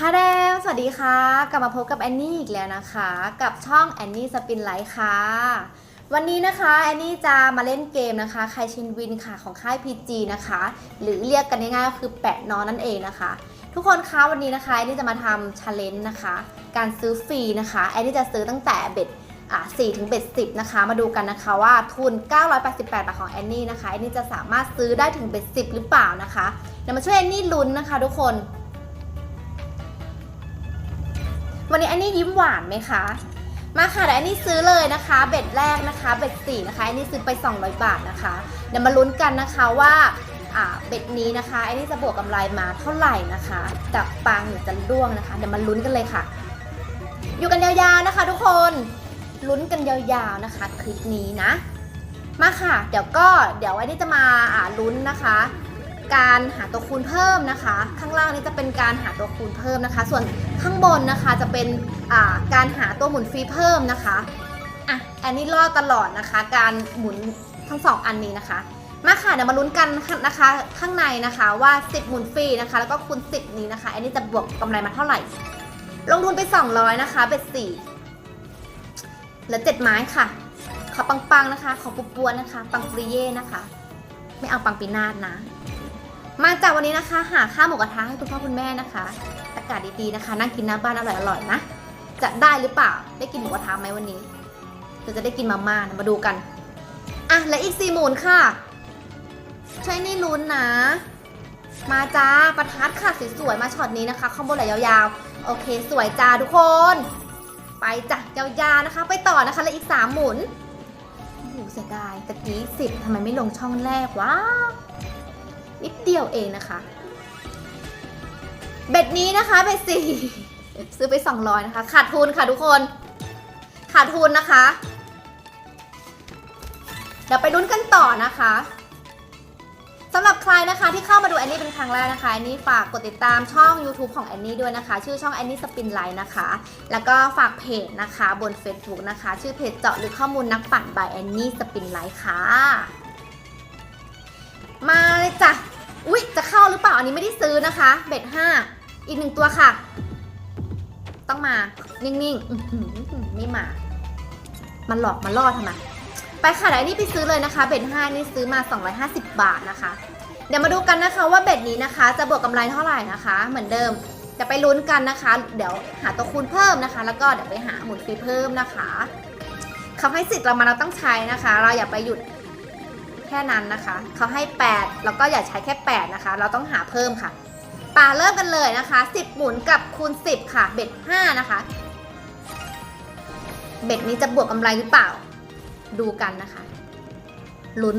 ท่าแดงสวัสดีค่ะ กลับมาพบกับแอนนี่อีกแล้วนะคะ กับช่องแอนนี่สปินไลท์ค่ะ วันนี้นะคะแอนนี่จะมาเล่นเกมนะคะใครชินวินค่ะของค่าย PG นะคะ หรือเรียกกันง่ายๆก็คือแปะนอนนั่นเองนะคะ ทุกคนคะวันนี้นะคะแอนนี่จะมาทำชาเลนจ์นะคะ การซื้อฟรีนะคะแอนนี่จะซื้อตั้งแต่เบ็ดอ่า4ถึงเบ็ด10 นะคะ มาดูกันนะคะว่าทุน 988 บาทของแอนนี่นะคะแอนนี่จะสามารถซื้อได้ถึงเบ็ด10 หรือเปล่านะคะเดี๋ยวมาช่วยแอนนี่ลุ้นนะคะ ทุกคน วันนี้อันนี้ยิ้มหวานไหมคะ มาค่ะเดี๋ยวอันนี้ซื้อเลยนะคะ เบ็ดแรกนะคะ เบ็ดสี่นะคะ อันนี้ซื้อไป 200 บาทนะคะ เดี๋ยวมาลุ้นกันนะคะว่าอ่าเบ็ดนี้นะคะอันนี้จะบวกกำไรมาเท่าไหร่นะคะจะปังหรือจะร่วงนะคะ เดี๋ยวมาลุ้นกันเลยค่ะ อยู่กันยาวๆนะคะ ทุกคนลุ้นกันยาวๆนะคะ คลิปนี้นะ มาค่ะ เดี๋ยวก็เดี๋ยวอันนี้จะมาอ่าลุ้นนะคะ การหาตัวคูณเพิ่มนะคะ ข้างล่างนี้จะเป็นการหาตัวคูณเพิ่มนะคะ ส่วนข้างบนนะคะจะเป็นการหาตัวหมุนฟรีเพิ่มนะคะอะอันนี้รอดตลอดนะคะ การหมุนทั้งสองอันนี้นะคะมาค่ะเดี๋ยวมาลุ้นกันนะคะ ข้างในนะคะว่า 10 หมุนฟรีนะคะ แล้วก็คูณ 10 นี้นะคะ อันนี้จะบวกกำไรมาเท่าไหร่ ลงทุนไป 200 นะคะเบ็ด4เหลือ 7 ไม้ค่ะ ขอปังๆนะคะ ขอปุบปวนนะคะ ปังปรีเย่นะคะ ไม่เอาปังปีนาศนะ มาจากวันนี้นะคะ หาข้าวหมูกระทะให้คุณพ่อคุณแม่นะคะ อากาศดีๆนะคะ นั่งกินหน้าบ้านอร่อยๆนะ จะได้หรือเปล่า ได้กินหมูกระทะไหมวันนี้เราจะได้กินมาม่านะมาดูกัน อะ และอีกสี่หมุนค่ะ ใช่นี่ลุ้นนะ มาจ้า ประทัดค่ะสวยๆ มาช็อตนี้นะคะข้างบนไหลยาวๆ โอเค สวยจ้าทุกคน ไปจ้ะยาวๆนะคะ ไปต่อนะคะ และอีกสามหมุนโอ้โหเสียดายตะกี้สิบทำไมไม่ลงช่องแรกวะ นิดเดียวเองนะคะ เบ็ดนี้นะคะเบ็ดสี่ซื้อไป 200 นะคะ ขาดทุนค่ะทุกคน ขาดทุนนะคะ เดี๋ยวไปลุ้นกันต่อนะคะสำหรับใครนะคะที่เข้ามาดูแอนนี่เป็นครั้งแรกนะคะแอนนี่ฝากกดติดตามช่อง YouTube ของแอนนี่ด้วยนะคะ ชื่อช่องแอนนี่สปินไลน์นะคะ แล้วก็ฝากเพจนะคะบน Facebook นะคะ ชื่อเพจเจาะหรือข้อมูลนักปั่น by แอนนี่สปินไลน์ค่ะ มาเลยจ้ะ อุ๊ย จะเข้าหรือเปล่า อันนี้ไม่ได้ซื้อนะคะ เบ็ดห้า อีกหนึ่งตัวค่ะ ต้องมา นิ่งๆไม่มา มันหลอกมันล่อทำไม ไปค่ะเดี๋ยอันนี้ไปซื้อเลยนะคะ เบ็ดห้านี่ซื้อมา 250 บาทนะคะ เดี๋ยวมาดูกันนะคะว่าเบ็ดนี้นะคะ จะบวกกำไรเท่าไหร่นะคะ เหมือนเดิมจะไปลุ้นกันนะคะ เดี๋ยวหาตัวคูณเพิ่มนะคะ แล้วก็เดี๋ยวไปหาหมุนฟรีเพิ่มนะคะเขาให้สิทธิ์เรามาเราต้องใช้นะคะ เราอย่าไปหยุด แค่นั้นนะคะ เขาให้ 8 แล้วก็อย่าใช้แค่ 8 นะคะ เราต้องหาเพิ่มค่ะป่าเริ่มกันเลยนะคะ 10 หมุนกับคูณ 10 ค่ะ เบ็ด 5 นะคะ เบ็ดนี้จะบวกกำไรหรือเปล่า ดูกันนะคะ ลุ้น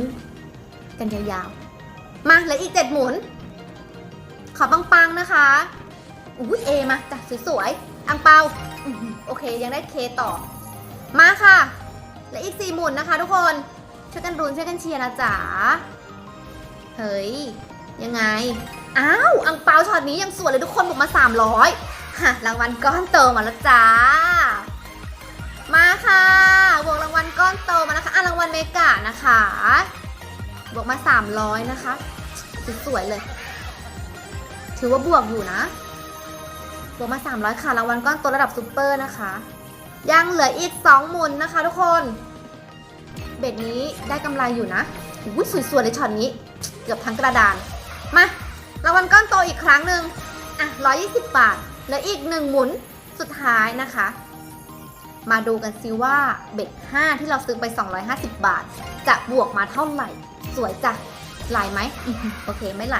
กันยาวๆ มาเหลืออีก 7 หมุน ขอปังๆนะคะ อุ้ยเอมาจ้ะสวยๆ อังเปาโอเค ยังได้เคต่อ มาค่ะเหลืออีก 4 หมุนนะคะทุกคน ช่วยกันรุนช่วยกันเชียร์นะจ๋า เฮ้ย ยังไง อ้าว อังเปาช็อตนี้ยังสวยเลยทุกคนบวกมา 300ฮะรางวัลก้อนโตมาแล้วจ้า มาค่ะบวกรางวัลก้อนโตมานะคะอะรางวัลเมกะนะคะบวกมา 300 นะคะ สวยๆเลย ถือว่าบวกอยู่นะ บวกมา 300 ค่ะ รางวัลก้อนโตระดับซูเปอร์นะคะ ยังเหลืออีก 2 หมุนนะคะทุกคน เบ็ดนี้ได้กำไรอยู่นะอุ้ยสวยๆเลยช็อตนี้ เกือบทั้งกระดาน มารางวัลก้อนโตอีกครั้งหนึ่งอะ120บาท แล้วอีกหนึ่งหมุนสุดท้ายนะคะ มาดูกันซิว่าเบ็ด5ที่เราซื้อไป 250 บาท จะบวกมาเท่าไหร่ สวยจ้ะไหลไหมโอเคไม่ไหล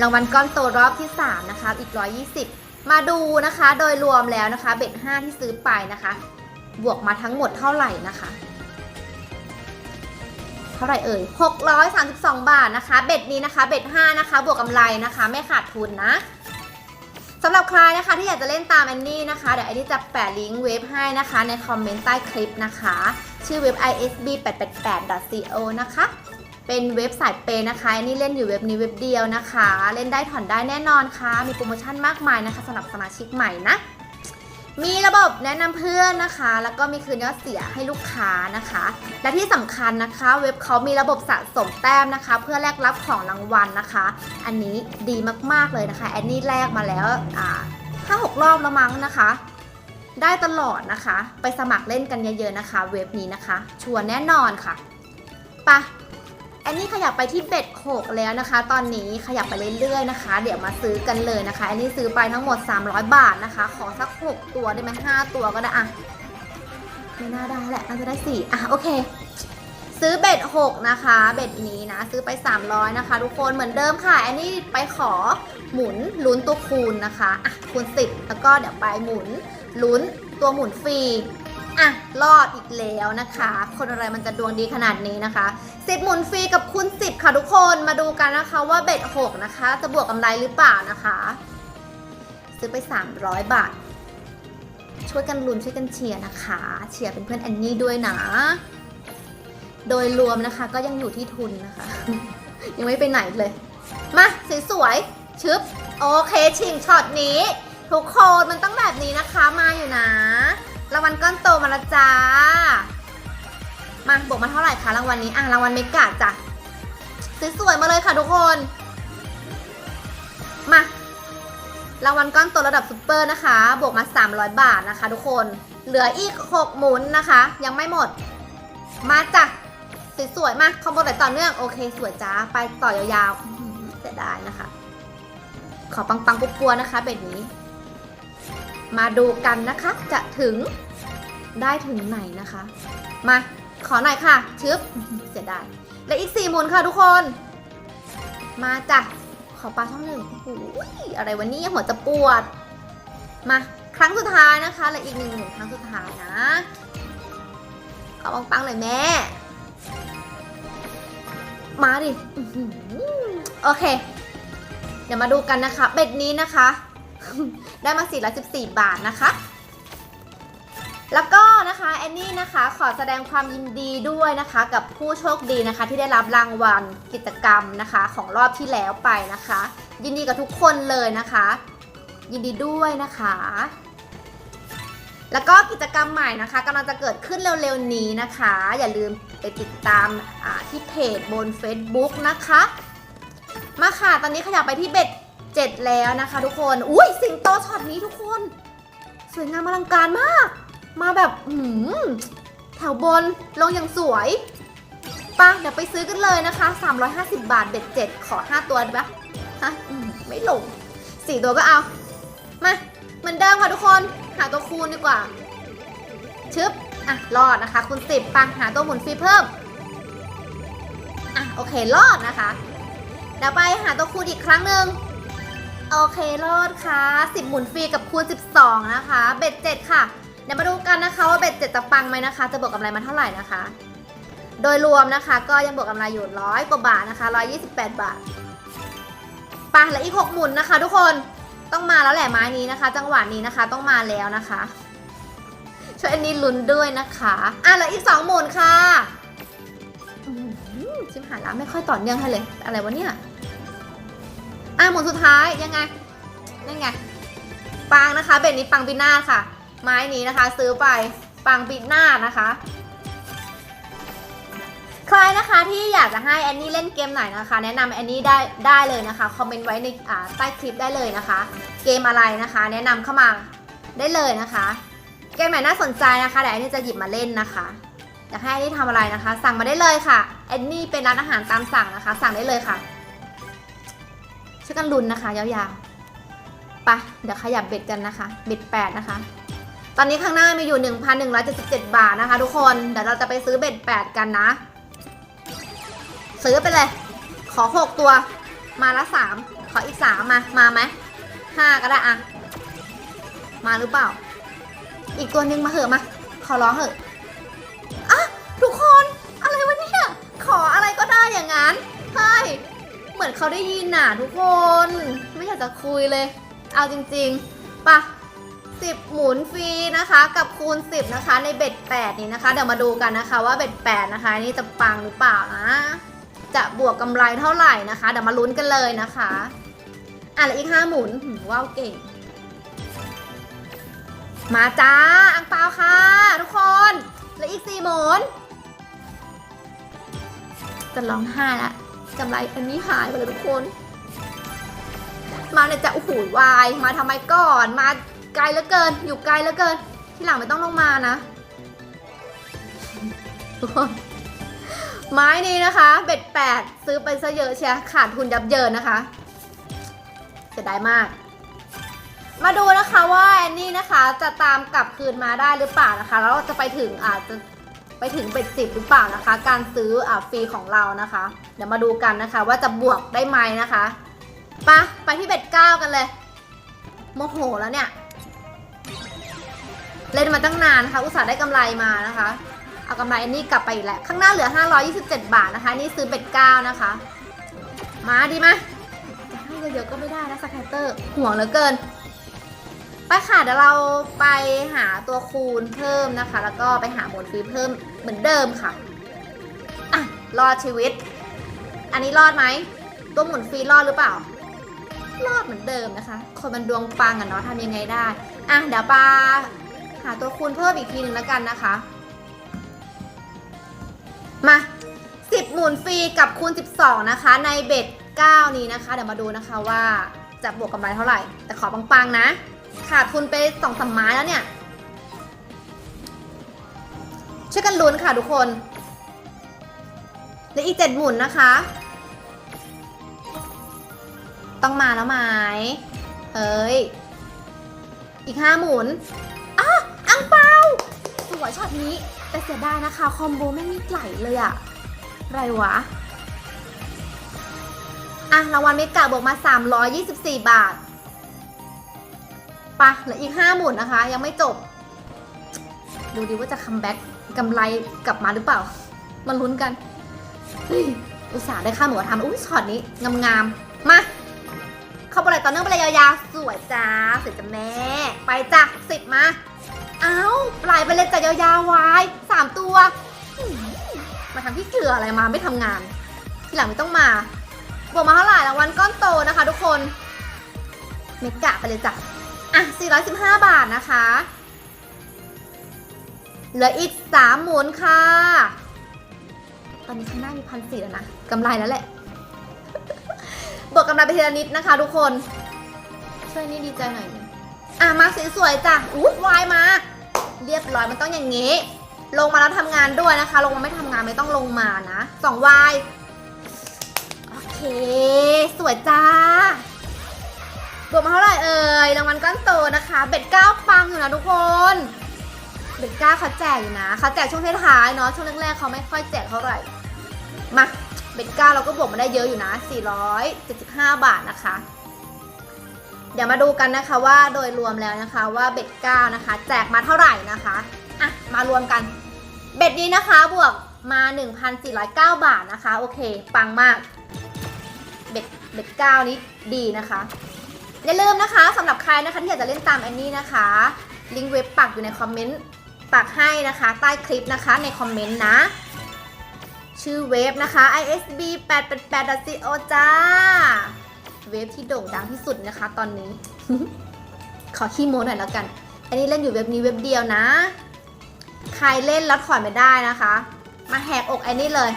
รางวัลก้อนโตรอบที่ 3 นะคะ อีก 120 มาดูนะคะ โดยรวมแล้วนะคะ เบ็ด5ที่ซื้อไปนะคะ บวกมาทั้งหมดเท่าไหร่นะคะ เท่าไหร่เอ่ย 632 บาทนะคะ เบ็ดนี้นะคะ เบ็ด5นะคะ บวกกำไรนะคะ ไม่ขาดทุนนะสำหรับใครนะคะที่อยากจะเล่นตามแอนนี่นะคะ เดี๋ยวแอนนี่จะแปะลิงก์เว็บให้นะคะ ในคอมเมนต์ใต้คลิปนะคะ ชื่อเว็บ isb888.co นะคะ เป็นเว็บสายเปย์นะคะแอนนี่เล่นอยู่เว็บนี้เว็บเดียวนะคะ เล่นได้ถอนได้แน่นอนค่ะ มีโปรโมชั่นมากมายนะคะสำหรับสมาชิกใหม่นะ มีระบบแนะนำเพื่อนนะคะ แล้วก็มีคืนยอดเสียให้ลูกค้านะคะ และที่สำคัญนะคะ เว็บเขามีระบบสะสมแต้มนะคะ เพื่อแลกรับของรางวัลนะคะ อันนี้ดีมากๆเลยนะคะแอนนี่แลกมาแล้วอ่าห้าหกรอบแล้วมั้งนะคะ ได้ตลอดนะคะ ไปสมัครเล่นกันเยอะๆนะคะ เว็บนี้นะคะ ชัวร์แน่นอนค่ะไปะ อันนี้ขยับไปที่เบ็ดหกแล้วนะคะ ตอนนี้ขยับไปเรื่อยๆนะคะ เดี๋ยวมาซื้อกันเลยนะคะ อันนี้ซื้อไปทั้งหมด 300 บาทนะคะ ขอสัก 6 ตัวได้ไหม5ตัวก็ได้อะไม่น่าได้แหละน่าจะได้สี่อะโอเค ซื้อเบ็ด6นะคะ เบ็ดนี้นะ ซื้อไป 300 นะคะ ทุกคนเหมือนเดิมค่ะ อันนี้ไปขอหมุนลุ้นตัวคูณนะคะอะคูณ10แล้วก็เดี๋ยวไปหมุนลุ้นตัวหมุนฟรี อะรอดอีกแล้วนะคะ คนอะไรมันจะดวงดีขนาดนี้นะคะ 10 หมุนฟรีกับคูณ10 ค่ะทุกคนมาดูกันนะคะว่าเบ็ด6นะคะ จะบวกกำไรหรือเปล่านะคะ ซื้อไป 300 บาท ช่วยกันลุ้นช่วยกันเชียร์นะคะ เชียร์เป็นเพื่อนแอนนี่ด้วยนะ โดยรวมนะคะก็ยังอยู่ที่ทุนนะคะ ยังไม่ไปไหนเลย มาสวยๆชึบโอเคชิงช็อตนี้ ทุกคนมันต้องแบบนี้นะคะมาอยู่นะ รางวัลก้อนโตมาละจ้า มาบวกมาเท่าไหร่คะรางวัลนี้ อะรางวัลเมกาจ้ะสวยๆมาเลยค่ะทุกคน มารางวัลก้อนโตระดับซุปเปอร์นะคะ บวกมา 300 บาทนะคะ ทุกคน เหลืออีก 6 หมุนนะคะ ยังไม่หมด มาจ้ะสวยๆมาคอมโบไหนต่อเนื่อง โอเค สวยจ้า ไปต่อยาวๆเสียดายนะคะ ขอปังๆปัวๆนะคะเบ็ดนี้ มาดูกันนะคะ จะถึงได้ถึงไหนนะคะ มาขอหน่อยค่ะชึบเสียดายและอีกสี่หมุนค่ะทุกคน มาจ้ะขอปลาช่องหนึ่งโอ้โหอะไรวันนี้หัวจะปวด มาครั้งสุดท้ายนะคะและอีกหนึ่งหมุนครั้งสุดท้ายนะขอปังๆเลยแม่ มาดิโอเค เดี๋ยวมาดูกันนะคะ เบ็ดนี้นะคะ ได้มา414 บาทนะคะ แล้วก็นะคะแอนนี่นะคะขอแสดงความยินดีด้วยนะคะกับผู้โชคดีนะคะ ที่ได้รับรางวัลกิจกรรมนะคะของรอบที่แล้วไปนะคะ ยินดีกับทุกคนเลยนะคะ ยินดีด้วยนะคะ แล้วก็กิจกรรมใหม่นะคะกำลังจะเกิดขึ้นเร็วๆนี้นะคะ อย่าลืมไปติดตามที่เพจบน Facebook นะคะ มาค่ะตอนนี้ขยับไปที่เบ็ด เจ็ดแล้วนะคะทุกคน อุ้ยสิงโตช็อตนี้ทุกคน สวยงามอลังการมาก มาแบบหืมแถวบนลงอย่างสวยปะเดี๋ยวไปซื้อกันเลยนะคะ 350 บาทเบ็ดเจ็ดขอ 5 ตัวได้ปะฮะมไม่ลง4ตัวก็เอา มา เหมือนเดิมค่ะทุกคน หาตัวคูณดีกว่า ชึบ อะ รอดนะคะ คูณ10ปังหาตัวหมุนฟรีเพิ่ม อะ โอเค รอดนะคะ เดี๋ยวไปหาตัวคูณอีกครั้งหนึ่ง โอเครอดค่ะ 10 หมุนฟรีกับคูณ 12 นะคะ เบ็ด 7 ค่ะ เดี๋ยวมาดูกันนะคะว่าเบ็ด 7 จะปังไหมนะคะ จะบวกกำไรมาเท่าไหร่นะคะ โดยรวมนะคะก็ยังบวกกำไรอยู่ร้อยกว่าบาทนะคะ 128 บาทไปและอีก 6 หมุนนะคะ ทุกคนต้องมาแล้วแหละไม้นี้นะคะ จังหวะนี้นะคะต้องมาแล้วนะคะ ช่วยอันนี้ลุ้นด้วยนะคะอะแล้วอีก 2 หมุนค่ะชิมหายแล้วไม่ค่อยต่อเนื่องให้เลย อะไรวะเนี่ย อะหมุนสุดท้ายยังไงนั่นไงปังนะคะเบ็ดนี้ปังปินาค่ะ ไม้นี้นะคะ ซื้อไปปังปินานะคะใครนะคะที่อยากจะให้แอนนี่เล่นเกมไหนนะคะ แนะนำแอนนี่ได้ได้เลยนะคะคอมเมนต์ไว้ในใต้คลิปได้เลยนะคะ เกมอะไรนะคะ แนะนำเข้ามาได้เลยนะคะ เกมไหนน่าสนใจนะคะเดี๋ยวแอนนี่จะหยิบมาเล่นนะคะอยากให้แอนนี่ทำอะไรนะคะ สั่งมาได้เลยค่ะแอนนี่เป็นร้านอาหารตามสั่งนะคะ สั่งได้เลยค่ะ ช่วยกันลุ้นนะคะ ยาวๆไปเดี๋ยวขยับเบ็ดกันนะคะ เบ็ดแปดนะคะ ตอนนี้ข้างหน้ามีอยู่ 1,177 บาทนะคะ ทุกคนเดี๋ยวเราจะไปซื้อเบ็ดแปดกันนะ ซื้อไปเลย ขอ 6 ตัว มาละ 3 ขออีก 3 มา มาไหม5ก็ได้อะมาหรือเปล่า อีกตัวนึงมาเหอะมา ขอร้องเหอะอะทุกคน อะไรวะเนี่ย ขออะไรก็ได้อย่างนั้น เหมือนเขาได้ยินน่ะทุกคน ไม่อยากจะคุยเลย เอาจริงๆปะสิบหมุนฟรีนะคะกับคูณ 10 นะคะ ในเบ็ด8นี้นะคะ เดี๋ยวมาดูกันนะคะว่าเบ็ด8นะคะ นี่จะปังหรือเปล่านะ จะบวกกำไรเท่าไหร่นะคะ เดี๋ยวมาลุ้นกันเลยนะคะอะแล้วอีก 5 หมุนว้าวเก่ง มาจ้าอังเปาค่ะ ทุกคน แล้วอีก 4 หมุน จะร้องไห้ละ กำไรอันนี้หายไปเลยทุกคน มาเนี่ยจะโอ้โหวาย มาทำไมก่อน มาไกลเหลือเกิน อยู่ไกลเหลือเกิน ที่หลังไม่ต้องลงมานะทุกคนไม้นี้นะคะ เบ็ดแปดซื้อไปซะเยอะเชียขาดทุนยับเยินนะคะเสียดายมาก มาดูนะคะว่าแอนนี่นะคะจะตามกลับคืนมาได้หรือเปล่านะคะ แล้วเราจะไปถึงอาจจะ ไปถึงเบ็ดสิบหรือเปล่านะคะ การซื้ออ่าฟรีของเรานะคะ เดี๋ยวมาดูกันนะคะ ว่าจะบวกได้ไหมนะคะไปะไปที่เบ็ดเก้ากันเลยโมโหแล้วเนี่ย เล่นมาตั้งนานนะคะ อุตส่าห์ได้กำไรมานะคะ เอากำไรอันนี้กลับไปอีกแล้วข้างหน้าเหลือ 527 บาทนะคะ นี่ซื้อเบ็ดเก้านะคะ มาดีไหมจะให้เยอะๆก็ไม่ได้นะสแคตเตอร์ห่วงเหลือเกิน ไปค่ะเดี๋ยวเราไปหาตัวคูณเพิ่มนะคะ แล้วก็ไปหาหมวดฟรีเพิ่มเหมือนเดิมค่ะอะรอดชีวิต อันนี้รอดไหมตัวหมุนฟรีรอดหรือเปล่า รอดเหมือนเดิมนะคะ คนมันดวงปังอะเนาะทำยังไงได้อะเดี๋ยวปาหาตัวคูณเพิ่มอีกทีหนึ่งแล้วกันนะคะ มา10หมุนฟรีกับคูณ12นะคะ ในเบ็ด9นี้นะคะ เดี๋ยวมาดูนะคะว่าจะบวกกำไรเท่าไหร่ แต่ขอปังๆนะ ขาดทุนไปสองสามไม้แล้วเนี่ย ช่วยกันลุ้นค่ะทุกคนเหลืออีกเจ็ดหมุนนะคะ ต้องมาแล้วไหมเฮ้ย อีกห้าหมุนอ้าอังเปาสวยช็อตนี้ แต่เสียดายนะคะ คอมโบไม่มีไหลเลยอะไรวะ อะรางวัลเมกะบวกมา 324 บาท ปะเหลืออีก 5 หมุนนะคะ ยังไม่จบ ดูดิว่าจะคัมแบ็กกำไรกลับมาหรือเปล่ามาลุ้นกัน อุตส่าห์ได้ค่าหมูทำอุ้ยช็อตนี้ งามๆ มาเข้าไปเลยตอเนื่องไปเลยยาวๆ สวยจ้าสวยจ้าแม่ ไปจ้ะสิบมา เอาปลายไปเลยจ้ะยาวๆวายสามตัวมมาทำที่เกลืออะไรมาไม่ทำงาน ทีหลังไม่ต้องมาบวกมาเท่าไหร่รางวัลก้อนโตนะคะ ทุกคน เมกะไปเลยจ้ะ อะ 415 บาทนะคะ เหลืออีก 3 หมุนค่ะ ตอนนี้ข้างหน้ามีพันสี่แล้วนะกำไรแล้วแหละ บวกกำไรไปทีละนิดนะคะทุกคน ช่วยนี่ดีใจหน่อย อะ มาสวยๆจ้ะอู้วายมา เรียบร้อยมันต้องอย่างงี้ ลงมาแล้วทำงานด้วยนะคะ ลงมาไม่ทำงานไม่ต้องลงมานะสองวายโอเค สวยจ้า บวกมาเท่าไหร่เอ่ยรางวัลก้อนโตนะคะ เบ็ดเก้าปังอยู่นะทุกคนเบ็ดเก้าเขาแจกอยู่นะเขาแจกช่วงท้ายๆเนาะช่วงแรกๆเขาไม่ค่อยแจกเท่าไหร่มาเบ็ดเก้าเราก็บวกมาได้เยอะอยู่นะ 475 บาทนะคะเดี๋ยวมาดูกันนะคะว่าโดยรวมแล้วนะคะว่าเบ็ดเก้านะคะ แจกมาเท่าไหร่นะคะอะมารวมกัน เบ็ดนี้นะคะบวกมา 1,409 บาทนะคะ โอเค ปังมาก เบ็ดเบ็ดเก้านี้ดีนะคะ อย่าลืมนะคะสำหรับใครนะคะที่อยากจะเล่นตามแอนนี่นะคะ ลิงก์เว็บปักอยู่ในคอมเมนต์ปักให้นะคะ ใต้คลิปนะคะในคอมเมนต์นะ ชื่อเว็บนะคะ isb 8 8 8 co จ้า เว็บที่โด่งดังที่สุดนะคะตอนนี้ ขอขี้โม้หน่อยแล้วกัน อันนี้เล่นอยู่เว็บนี้เว็บเดียวนะ ใครเล่นแล้วถอนไม่ได้นะคะ มาแหกอกไอ้นี่เลย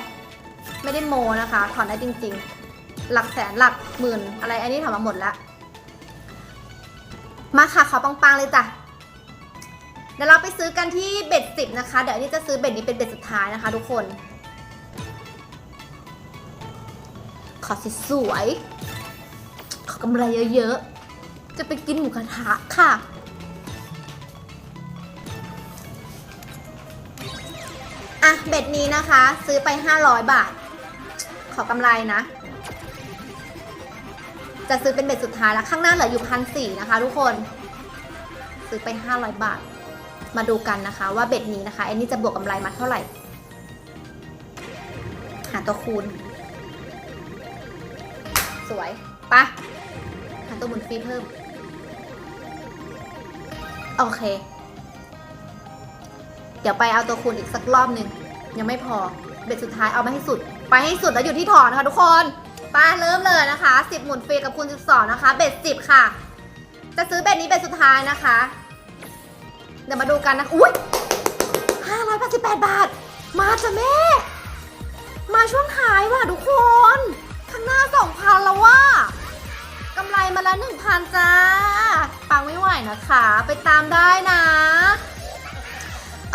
ไม่ได้โมนะคะ ถอนได้จริง ๆ หลักแสนหลักหมื่นอะไรอันนี้ถอนมาหมดแล้ว มาค่ะขอปังๆเลยจ้ะเดี๋ยวเราไปซื้อกันที่เบ็ดสิบนะคะ เดี๋ยวอันนี้จะซื้อเบ็ดนี้เป็นเบ็ดสุดท้ายนะคะ ทุกคน ขอสวยๆขอกำไรเยอะๆ จะไปกินหมูกระทะค่ะอะเบ็ดนี้นะคะ ซื้อไป 500 บาท ขอกำไรนะ จะซื้อเป็นเบ็ดสุดท้ายแล้ว ข้างหน้าเหลืออยู่พันสี่นะคะ ทุกคน ซื้อไป 500 บาท มาดูกันนะคะ ว่าเบ็ดนี้นะคะไอ้นี่จะบวกกำไรมาเท่าไหร่ หาตัวคูณ สวยปะหาตัวหมุนฟรีเพิ่ม โอเค เดี๋ยวไปเอาตัวคูณอีกสักรอบหนึ่งยังไม่พอ เบ็ดสุดท้ายเอาไปให้สุด ไปให้สุดแล้วอยู่ที่ถอนนะคะทุกคน ไปเริ่มเลยนะคะ 10 หมุนฟรีกับคูณ12 นะคะ เบ็ด10 ค่ะ จะซื้อเบ็ดนี้เบ็ดสุดท้ายนะคะ เดี๋ยวมาดูกันนะ อุ้ย588 บาท มาจ้ะแม่ มาช่วงท้ายว่ะทุกคน ข้างหน้า 2,000 แล้วว่ะกำไรมาและหนึ่งพันจ้า ปังไม่ไหวนะคะ ไปตามได้นะ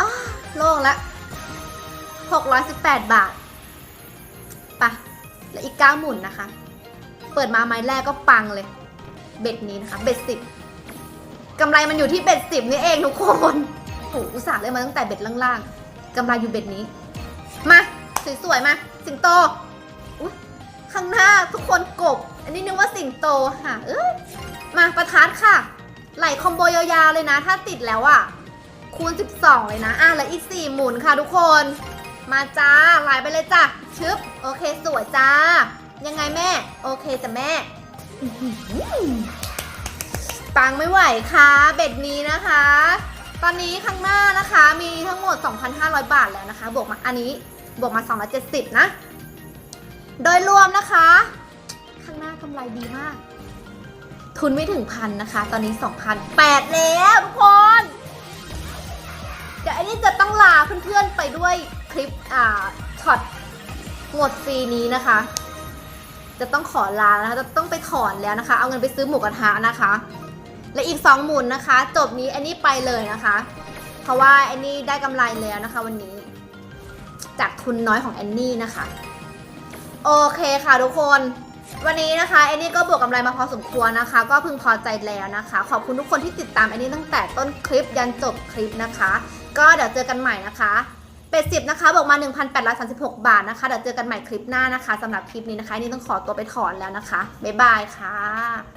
อ้าโล่งละ618 บาท แล้วอีก 9 หมุนนะคะ เปิดมาไม้แรกก็ปังเลย เบ็ดนี้นะคะ เบ็ดสิบกำไรมันอยู่ที่เบ็ดสิบนี่เองทุกคนโอ้อุตส่าห์เลยมาตั้งแต่เบ็ดล่างๆกำไรอยู่เบ็ดนี้ มาสวยๆมา สิงโตอุ๊ยข้างหน้าทุกคนกบ อันนี้นึกว่าสิงโตค่ะ เอ้ยมาประทัดค่ะ ไหลคอมโบยาวๆเลยนะ ถ้าติดแล้วอะคูณ 12 เลยนะ อะแล้วอีก 4 หมุนค่ะทุกคน มาจ้าไหลไปเลยจ้ะชึบโอเคสวยจ้า ยังไงแม่ โอเคจ้ะแม่ปังไม่ไหวค่ะเบ็ดนี้นะคะ ตอนนี้ข้างหน้านะคะมีทั้งหมด 2,500 บาทแล้วนะคะ บวกมาอันนี้บวกมา 270 นะ โดยรวมนะคะ ข้างหน้ากำไรดีมาก ทุนไม่ถึงพันนะคะ ตอนนี้ 2,008แล้วทุกคน เดี๋ยวอันนี้จะต้องลาเพื่อนๆไปด้วย ลิปอ่าช็อตหมดฟรีนี้นะคะ จะต้องขอลานะคะจะต้องไปถอนแล้วนะคะ เอาเงินไปซื้อหมูกระทะนะคะ และอีก2หมุนนะคะ จบนี้แอนนี้ไปเลยนะคะ เพราะว่าแอนนี่ได้กำไรแล้วนะคะ วันนี้ จากทุนน้อยของแอนนี่นะคะ โอเคค่ะทุกคนวันนี้นะคะแอนนี่ก็บวกกำไรมาพอสมควรนะคะ ก็พึงพอใจแล้วนะคะ ขอบคุณทุกคนที่ติดตามแอนนี่ตั้งแต่ต้นคลิปยันจบคลิปนะคะ ก็เดี๋ยวเจอกันใหม่นะคะ เป็ดสิบนะคะบอกมา 1,836 บาทนะคะเดี๋ยวเจอกันใหม่คลิปหน้านะคะสำหรับคลิปนี้นะคะ นี่ต้องขอตัวไปถอนแล้วนะคะ บ๊ายบายค่ะ